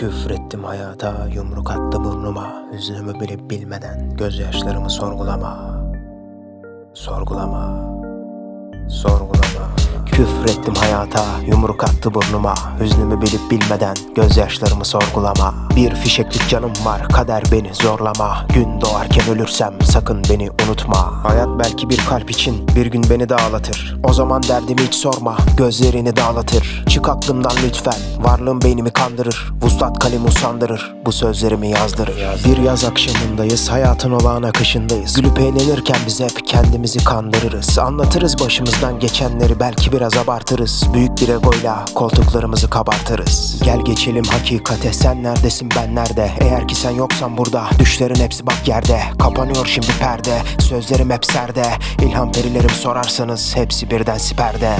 Küfrettim hayata, yumruk attı burnuma. Hüznümü bilip bilmeden gözyaşlarımı sorgulama. Sorgulama Sorgulama. Küfrettim hayata, yumruk attı burnuma. Hüznümü bilip bilmeden gözyaşlarımı sorgulama. Bir fişeklik canım var, kader beni zorlama. Gün doğarken ölürsem sakın beni unutma. Hayat belki bir kalp için bir gün beni de O zaman derdimi hiç sorma, gözlerini dağlatır. Çık aklımdan lütfen, varlığım beynimi kandırır. Vuslat kalemi usandırır, bu sözlerimi yazdırır. Bir yaz akşamındayız, hayatın olağan akışındayız. Gülüp eğlenirken biz hep kendimizi kandırırız. Anlatırız başımızdan geçenleri belki biraz abartırız. Büyük bir egoyla koltuklarımızı kabartırız. Gel geçelim hakikate sen neredesin ben nerede? Eğer ki sen yoksan burada düşlerin hepsi bak yerde. Kapanıyor şimdi perde sözlerim hep serde. İlham perilerim sorarsanız hepsi birden siperde